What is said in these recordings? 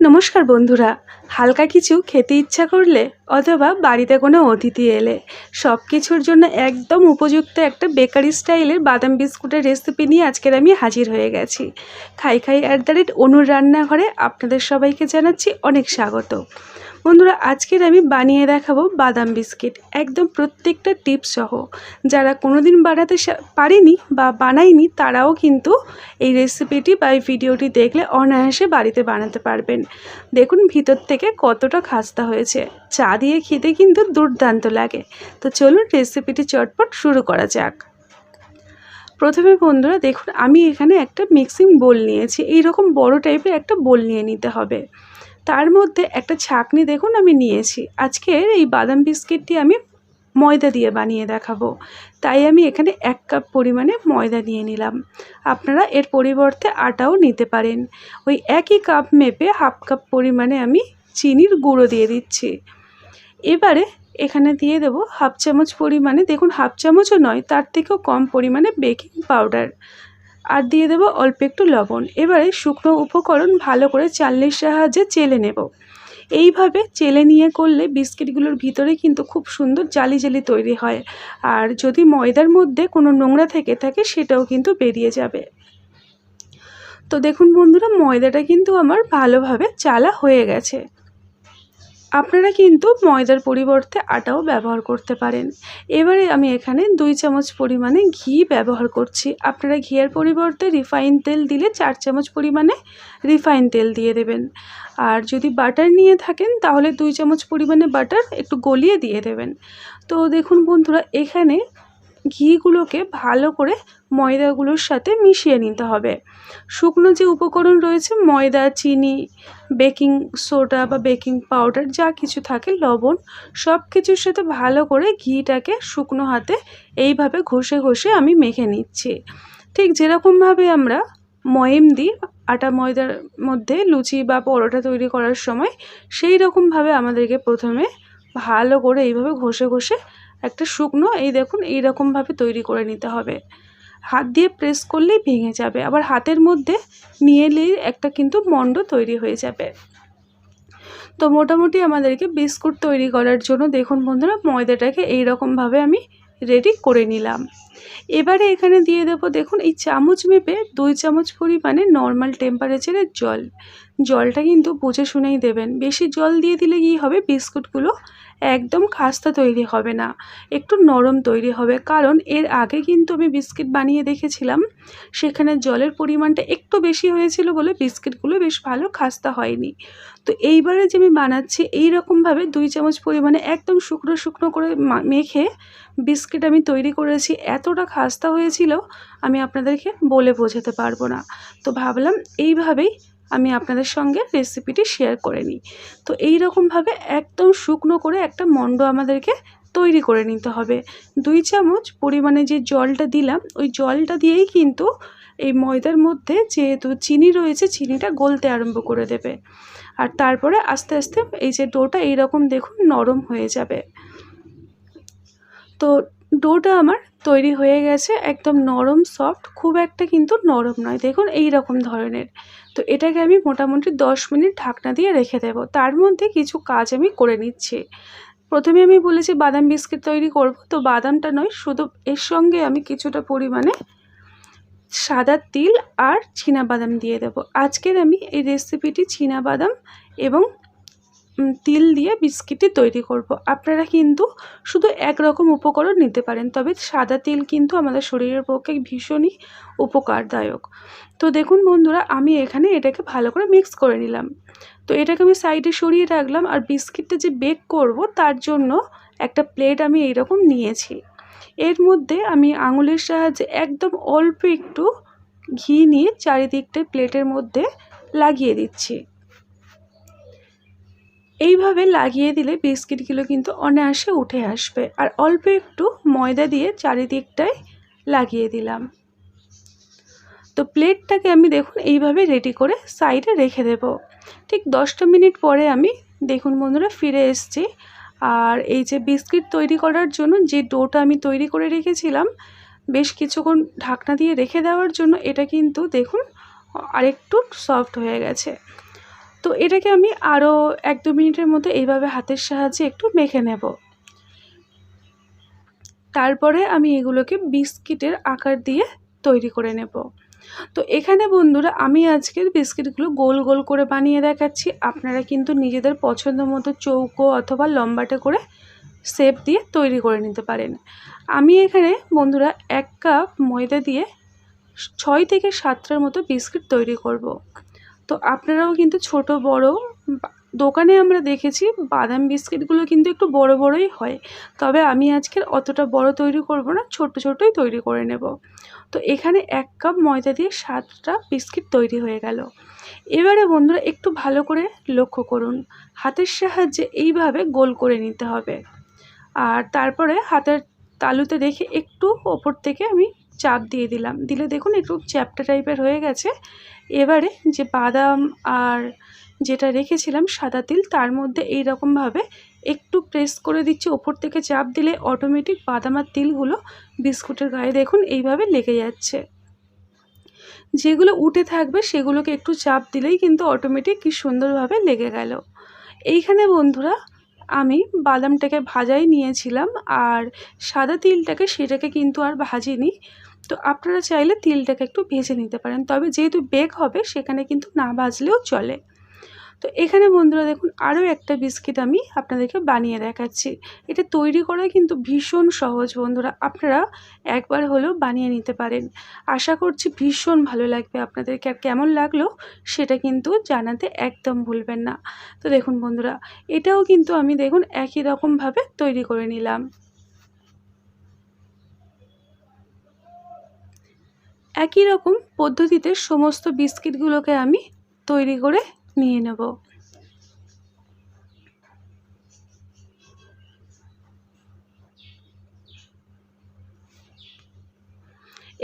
নমস্কার বন্ধুরা। হালকা কিছু খেতে ইচ্ছা করলে অথবা বাড়িতে কোনো অতিথি এলে সব কিছুর জন্য একদম উপযুক্ত একটা বেকারি স্টাইলের বাদাম বিস্কুটের রেসিপি নিয়ে আজকের আমি হাজির হয়ে গেছি। খাই খাই অ্যাট দ্য রেট অনুর রান্নাঘরে আপনাদের সবাইকে জানাচ্ছি অনেক স্বাগত। বন্ধুরা, আজকের আমি বানিয়ে দেখাবো বাদাম বিস্কিট। একদম প্রত্যেকটা টিপস সহ। যারা কোনোদিন বানাতে পারেনি বা বানায়নি, তারাও কিন্তু এই রেসিপিটি বা এই ভিডিওটি দেখলে অনায়াসে বাড়িতে বানাতে পারবেন। দেখুন ভিতর থেকে কতটা খাস্তা হয়েছে। চা দিয়ে খেতে কিন্তু দুর্দান্ত লাগে। তো চলুন রেসিপিটি চটপট শুরু করা যাক। প্রথমে বন্ধুরা, দেখুন আমি এখানে একটা মিক্সিং বোল নিয়েছি। এই রকম বড় টাইপের একটা বোল নিয়ে নিতে হবে। তার মধ্যে একটা ছাকনি দেখুন আমি নিয়েছি। আজকের এই বাদাম বিস্কিটটি আমি ময়দা দিয়ে বানিয়ে দেখাবো। তাই আমি এখানে এক কাপ পরিমাণে ময়দা নিয়ে নিলাম। আপনারা এর পরিবর্তে আটাও নিতে পারেন। ওই একই কাপ মেপে হাফ কাপ পরিমাণে আমি চিনির গুঁড়ো দিয়ে দিচ্ছি। এবারে এখানে দিয়ে দেবো হাফ চামচ পরিমাণে, দেখুন হাফ চামচও নয়, তার থেকেও কম পরিমাণে বেকিং পাউডার। আর দিয়ে দেবো অল্প একটু লবণ। এবারে শুকনো উপকরণ ভালো করে চালনির সাহায্যে চেলে নেব। এইভাবে চেলে নিয়ে করলে বিস্কিটগুলোর ভিতরে কিন্তু খুব সুন্দর জালি জালি তৈরি হয়। আর যদি ময়দার মধ্যে কোনো নোংরা থেকে থাকে, সেটাও কিন্তু বেরিয়ে যাবে। তো দেখুন বন্ধুরা, ময়দাটা কিন্তু আমার ভালোভাবে চালা হয়ে গেছে। আপনারা কিন্তু ময়দার পরিবর্তে আটাও ব্যবহার করতে পারেন। এবারে আমি এখানে দুই চামচ পরিমাণে ঘি ব্যবহার করছি। আপনারা ঘিয়ের পরিবর্তে রিফাইন তেল দিলে চার চামচ পরিমাণে রিফাইন তেল দিয়ে দেবেন। আর যদি বাটার নিয়ে থাকেন, তাহলে দুই চামচ পরিমাণে বাটার একটু গলিয়ে দিয়ে দেবেন। তো দেখুন বন্ধুরা, এখানে ঘিগুলোকে ভালো করে ময়দাগুলোর সাথে মিশিয়ে নিতে হবে। শুকনো যে উপকরণ রয়েছে, ময়দা, চিনি, বেকিং সোডা বা বেকিং পাউডার, যা কিছু থাকে, লবণ সব কিছুর সাথে ভালো করে ঘিটাকে শুকনো হাতে এইভাবে ঘষে ঘষে আমি মেখে নিচ্ছি। ঠিক যেরকমভাবে আমরা ময়েম দিই, আটা ময়দার মধ্যে লুচি বা পরোটা তৈরি করার সময় সেই রকমভাবে আমাদেরকে প্রথমে ভালো করে এইভাবে ঘষে ঘষে একটা শুকনো, এই দেখুন এই রকমভাবে তৈরি করে নিতে হবে। হাত দিয়ে প্রেস করলেই ভেঙে যাবে। আবার হাতের মধ্যে নিয়ে এলেই একটা কিন্তু মণ্ড তৈরি হয়ে যাবে। তো মোটামুটি আমাদেরকে বিস্কুট তৈরি করার জন্য দেখুন বন্ধুরা, ময়দাটাকে এই রকমভাবে আমি রেডি করে নিলাম। এবারে এখানে দিয়ে দেবো দেখুন, এই চামচ মেপে দুই চামচ পরিমাণে নর্মাল টেম্পারেচারের জল। জলটা কিন্তু বুঝে শুনেই দেবেন। বেশি জল দিয়ে দিলে কী হবে? বিস্কুটগুলো একদম খাস্তা তৈরি হবে না। একটু নরম তৈরি হবে, কারণ এর আগে কিন্তু আমি বিস্কিট বানিয়ে দেখেছিলাম। সেখানে জলের পরিমাণটা একটু বেশি হয়েছিল বলে বিস্কিটগুলো বেশ ভালো খাস্তা হয়নি। তো এইবারে যে আমি বানাচ্ছি এই রকমভাবে দুই চামচ পরিমাণে একদম শুকনো শুকনো করে মেখে বিস্কিট আমি তৈরি করেছি। এতটা খাস্তা হয়েছিল, আমি আপনাদেরকে বলে বোঝাতে পারব না। তো ভাবলাম এইভাবেই আমি আপনাদের সঙ্গে রেসিপিটি শেয়ার করে নিই। তো এই রকমভাবে একদম শুকনো করে একটা মণ্ড আমাদেরকে তৈরি করে নিতে হবে। দুই চামচ পরিমাণে যে জলটা দিলাম, ওই জলটা দিয়েই কিন্তু এই ময়দার মধ্যে যেহেতু চিনি রয়েছে, চিনিটা গলতে আরম্ভ করে দেবে। আর তারপরে আস্তে আস্তে এই যে ডোটা এইরকম দেখুন নরম হয়ে যাবে। তো ডোটা আমার তৈরি হয়ে গেছে একদম নরম সফট খুব একটা কিন্তু নরম নয়। দেখুন এই রকম ধরনের। তো এটাকে আমি মোটামুটি দশ মিনিট ঢাকনা দিয়ে রেখে দেবো। তার মধ্যে কিছু কাজ আমি করে নিচ্ছি। প্রথমে আমি বলেছি বাদাম বিস্কিট তৈরি করব। তো বাদামটা নয়, শুধু এর সঙ্গে আমি কিছুটা পরিমাণে সাদা তিল আর বাদাম দিয়ে দেব। আজকের আমি এই রেসিপিটি বাদাম এবং তিল দিয়ে বিস্কিটটি তৈরি করব। আপনারা কিন্তু শুধু একরকম উপকরণ নিতে পারেন, তবে সাদা তিল কিন্তু আমাদের শরীরের পক্ষে ভীষণই উপকারদায়ক। তো দেখুন বন্ধুরা, আমি এখানে এটাকে ভালো করে মিক্স করে নিলাম। তো এটাকে আমি সাইডে সরিয়ে রাখলাম আর বিস্কিটটা যে বেক করব, তার জন্য একটা প্লেট আমি এইরকম নিয়েছি। এর মধ্যে আমি আঙুলের সাহায্যে একদম অল্প একটু ঘি নিয়ে চারিদিকটা প্লেটের মধ্যে লাগিয়ে দিচ্ছি। এইভাবে লাগিয়ে দিলে বিস্কিটগুলো কিন্তু অনায়াসে উঠে আসবে। আর অল্প একটু ময়দা দিয়ে চারিদিকটায় লাগিয়ে দিলাম। তো প্লেটটাকে আমি দেখুন এইভাবে রেডি করে সাইডে রেখে দেব। ঠিক দশটা মিনিট পরে আমি দেখুন বন্ধুরা ফিরে এসেছি। আর এই যে বিস্কিট তৈরি করার জন্য যে ডোটা আমি তৈরি করে রেখেছিলাম, বেশ কিছুক্ষণ ঢাকনা দিয়ে রেখে দেওয়ার জন্য এটা কিন্তু দেখুন আরেকটু সফট হয়ে গেছে। তো এটাকে আমি আরও এক দু মিনিটের মতো এইভাবে হাতের সাহায্যে একটু মেখে নেব। তারপরে আমি এগুলোকে বিস্কিটের আকার দিয়ে তৈরি করে নেব। তো এখানে বন্ধুরা, আমি আজকের বিস্কিটগুলো গোল গোল করে বানিয়ে দেখাচ্ছি। আপনারা কিন্তু নিজেদের পছন্দ মতো চৌকো অথবা লম্বাটে করে শেপ দিয়ে তৈরি করে নিতে পারেন। আমি এখানে বন্ধুরা এক কাপ ময়দা দিয়ে ছয় থেকে সাতটার মতো বিস্কিট তৈরি করব। তো আপনারাও কিন্তু ছোট, বড় দোকানে আমরা দেখেছি বাদাম বিস্কিটগুলো কিন্তু একটু বড়, বড়ই হয়। তবে আমি আজকের অতটা বড় তৈরি করব না, ছোট, ছোটই তৈরি করে নেব। তো এখানে এক কাপ ময়দা দিয়ে সাতটা বিস্কিট তৈরি হয়ে গেল। এবারে বন্ধুরা একটু ভালো করে লক্ষ্য করুন। হাতের সাহায্যে এইভাবে গোল করে নিতে হবে। আর তারপরে হাতের তালুতে দেখে একটু ওপর থেকে আমি চাপ দিয়ে দিলাম। দিলে দেখুন একটু চ্যাপটা টাইপের হয়ে গেছে। এবারে যে বাদাম আর যেটা রেখেছিলাম সাদা তিল, তার মধ্যে এই রকমভাবে একটু প্রেস করে দিচ্ছি। ওপর থেকে চাপ দিলে অটোমেটিক বাদাম আর তিলগুলো বিস্কুটের গায়ে দেখুন এইভাবে লেগে যাচ্ছে। যেগুলো উঠে থাকবে সেগুলোকে একটু চাপ দিলেই কিন্তু অটোমেটিক কি সুন্দরভাবে লেগে গেল। এইখানে বন্ধুরা আমি বাদামটাকে ভাজাই নিয়েছিলাম আর সাদা তিলটাকে সেটাকে কিন্তু আর ভাজিনি। তো আপনারা চাইলে তিলটাকে একটু ভেজে নিতে পারেন। তবে যেহেতু বেক হবে, সেখানে কিন্তু না ভাজলেও চলে। তো এখানে বন্ধুরা দেখুন, আরও একটা বিস্কিট আমি আপনাদেরকে বানিয়ে দেখাচ্ছি। এটা তৈরি করা কিন্তু ভীষণ সহজ বন্ধুরা। আপনারা একবার হলেও বানিয়ে নিতে পারেন। আশা করছি ভীষণ ভালো লাগবে আপনাদেরকে। আর কেমন লাগল সেটা কিন্তু জানাতে একদম ভুলবেন না। তো দেখুন বন্ধুরা, এটাও কিন্তু আমি দেখুন একই রকমভাবে তৈরি করে নিলাম। একই রকম পদ্ধতিতে সমস্ত বিস্কিটগুলোকে আমি তৈরি করে নিয়ে নেব।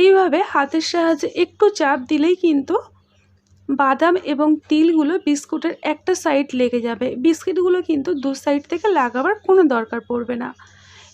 এইভাবে হাতের সাহায্যে একটু চাপ দিলেই কিন্তু বাদাম এবং তিলগুলো বিস্কুটের একটা সাইড লেগে যাবে। বিস্কিটগুলো কিন্তু দু সাইড থেকে লাগাবার কোনো দরকার পড়বে না।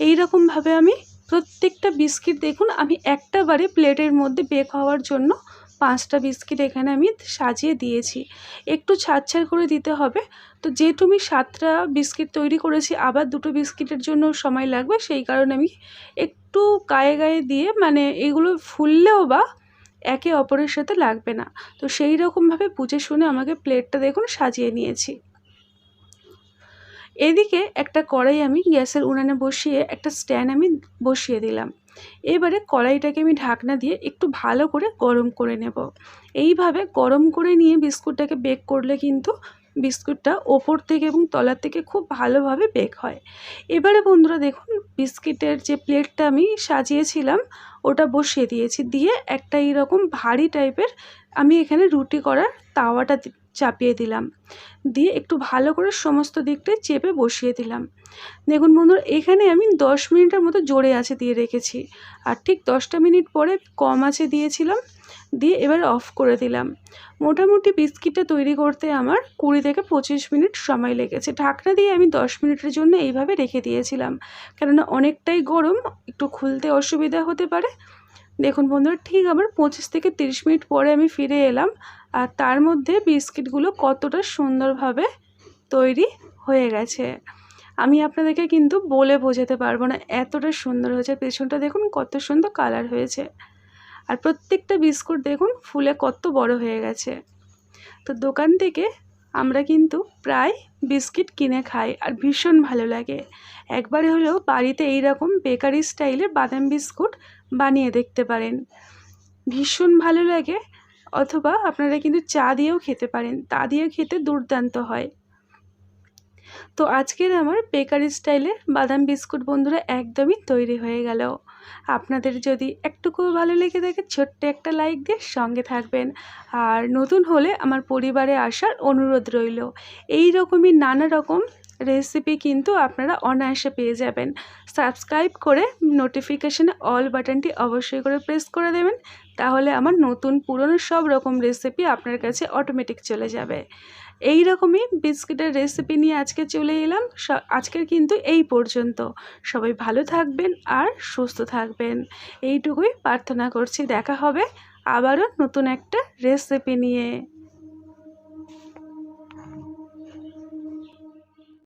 এই রকমভাবে আমি প্রত্যেকটা বিস্কিট দেখুন, আমি একটা বারে প্লেটের মধ্যে বেক হওয়ার জন্য পাঁচটা বিস্কিট এখানে আমি সাজিয়ে দিয়েছি। একটু ছাড় ছাড় করে দিতে হবে। তো যেহেতু আমি সাতটা বিস্কিট তৈরি করেছি, আবার দুটো বিস্কিটের জন্য সময় লাগবে, সেই কারণে আমি একটু গায়ে গায়ে দিয়ে মানে এগুলো ফুললেও বা একে অপরের সাথে লাগবে না। তো সেই রকমভাবে বুঝে শুনে আমাকে প্লেটটা দেখুন সাজিয়ে নিয়েছি। এদিকে একটা কড়াই আমি গ্যাসের উনানে বসিয়ে একটা স্ট্যান্ড আমি বসিয়ে দিলাম। এবারে কড়াইটাকে আমি ঢাকনা দিয়ে একটু ভালো করে গরম করে নেব। এইভাবে গরম করে নিয়ে বিস্কুটটাকে বেক করলে কিন্তু বিস্কুটটা ওপর থেকে এবং তলার থেকে খুব ভালোভাবে বেক হয়। এবারে বন্ধুরা দেখুন, বিস্কিটের যে প্লেটটা আমি সাজিয়েছিলাম, ওটা বসিয়ে দিয়েছি। দিয়ে একটা এইরকম ভারী টাইপের আমি এখানে রুটি করার তাওয়াটা চাপিয়ে দিলাম। দিয়ে একটু ভালো করে সমস্ত দিকটাই চেপে বসিয়ে দিলাম। দেখুন বন্ধুরা, এখানে আমি দশ মিনিটের মতো জোরে আছে দিয়ে রেখেছি। আর ঠিক দশটা মিনিট পরে কম আছে দিয়েছিলাম। দিয়ে এবার অফ করে দিলাম। মোটামুটি বিস্কিটটা তৈরি করতে আমার কুড়ি থেকে পঁচিশ মিনিট সময় লেগেছে। ঢাকনা দিয়ে আমি দশ মিনিটের জন্য এইভাবে রেখে দিয়েছিলাম। কেননা অনেকটাই গরম, একটু খুলতে অসুবিধা হতে পারে। দেখুন বন্ধুরা, ঠিক আমার পঁচিশ থেকে তিরিশ মিনিট পরে আমি ফিরে এলাম। আর তার মধ্যে বিস্কিটগুলো কতটা সুন্দরভাবে তৈরি হয়ে গেছে। আমি আপনাদেরকে কিন্তু বলে বোঝাতে পারব না এতটা সুন্দর হয়েছে। পেছনটা দেখুন কত সুন্দর কালার হয়েছে। আর প্রত্যেকটা বিস্কুট দেখুন ফুলে কত বড় হয়ে গেছে। তো দোকান থেকে আমরা কিন্তু প্রায় বিস্কিট কিনে খাই আর ভীষণ ভালো লাগে। একবারে হলেও বাড়িতে এই রকম বেকারি স্টাইলের বাদাম বিস্কুট বানিয়ে দেখতে পারেন। ভীষণ ভালো লাগে অথবা আপনারা কিন্তু চা দিয়েও খেতে পারেন, তা দিয়েও খেতে দুর্দান্ত হয়। তো আজকের আমার বেকারি স্টাইলে বাদাম বিস্কুট বন্ধুরা একদমই তৈরি হয়ে গেল। আপনাদের যদি একটুকু ভালো লেগে থাকে, ছোট্ট একটা লাইক দিয়ে সঙ্গে থাকবেন। আর নতুন হলে আমার পরিবারে আসার অনুরোধ রইল। এই রকমই নানা রকম রেসিপি কিন্তু আপনারা অনায়াসে পেয়ে যাবেন। সাবস্ক্রাইব করে নোটিফিকেশানে অল বাটনটি অবশ্যই করে প্রেস করে দেবেন। তাহলে আমার নতুন, পুরনো সব রকম রেসিপি আপনার কাছে অটোমেটিক চলে যাবে। এই রকমই বিস্কিটের রেসিপি নিয়ে আজকে চলে এলাম। আজকের কিন্তু এই পর্যন্ত। সবাই ভালো থাকবেন আর সুস্থ থাকবেন। এইটুকুই প্রার্থনা করছি। দেখা হবে আবারও নতুন একটা রেসিপি নিয়ে।